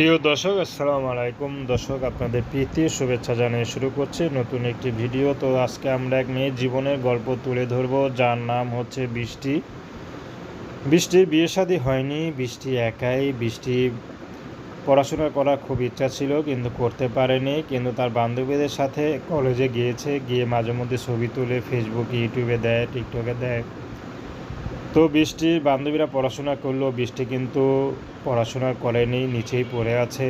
প্রিয় দর্শক, আসসালামু আলাইকুম। দর্শক, আপনাদের প্রীতি, শুভেচ্ছা জানিয়ে শুরু করছি নতুন একটি ভিডিও। তো আজকে আমরা এক মেয়ের জীবনের গল্প তুলে ধরব, যার নাম হচ্ছে বৃষ্টি। বৃষ্টির বিয়ে শাদী হয়নি, বৃষ্টি একাই, বৃষ্টি পড়াশোনা করার খুব ইচ্ছা ছিল, কিন্তু করতে পারেনি। কিন্তু তার বান্ধবীদের সাথে কলেজে গিয়েছে, গিয়ে মাঝে মধ্যে ছবি তুলে ফেসবুকে ইউটিউবে দেয় টিকটকে দেয়। তো বৃষ্টির বান্ধবীরা পড়াশোনা করল, বৃষ্টি কিন্তু পড়াশোনা করেনি, নিচেই পড়ে আছে।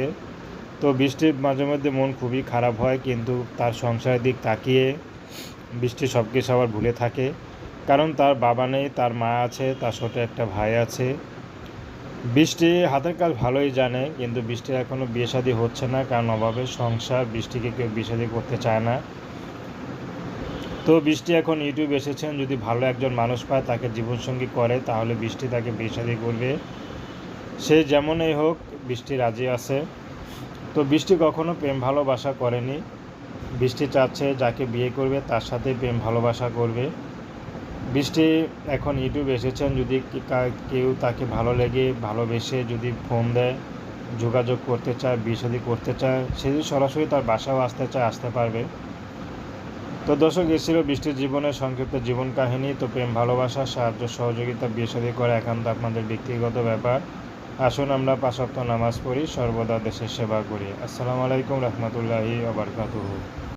তো বৃষ্টির মাঝে মধ্যে মন খুবই খারাপ হয়, কিন্তু তার সংসারের দিক তাকিয়ে বৃষ্টি সব কিছু আবার ভুলে থাকে। কারণ তার বাবা নেই, তার মা আছে, তার ছোট একটা ভাই আছে। বৃষ্টি হাতের কাজ ভালোই জানে, কিন্তু বৃষ্টির এখনও বিয়ে হচ্ছে না, কারণ অভাবে সংসার, বৃষ্টিকে কেউ বিয়ে করতে চায় না। তো বৃষ্টি এখন ইউটিউব এসেছেন, যদি ভালো একজন মানুষ পায়, তাকে জীবনসঙ্গী করে, তাহলে বৃষ্টি তাকে বিয়ে শাদী করবে। সে যেমনই হোক, বৃষ্টি রাজি আছে। তো বৃষ্টি কখনো প্রেম ভালোবাসা করেনি। বৃষ্টি চাচ্ছে যাকে বিয়ে করবে, তার সাথে প্রেম ভালোবাসা করবে। বৃষ্টি এখন ইউটিউব এসেছেন, যদি কেউ তাকে ভালো লেগে, ভালোবেসে যদি ফোন দেয়, যোগাযোগ করতে চায়, বিয়ে করতে চায়, সে যদি সরাসরি তার বাসাও আসতে চায়, আসতে পারবে। তো দর্শক, এ ছিল বৃষ্টির জীবনের সংক্ষিপ্ত জীবন কাহিনী। তো প্রেম, ভালোবাসা, সাহায্য, সহযোগিতা, বিয়ে করে একান্ত আপনাদের ব্যক্তিগত ব্যাপার। আসুন আমরা পাঁচক্ত নামাজ পড়ি, সর্বদা দেশের সেবা করি। আসসালামু আলাইকুম রহমতুল্লাহি আবরকাতুহু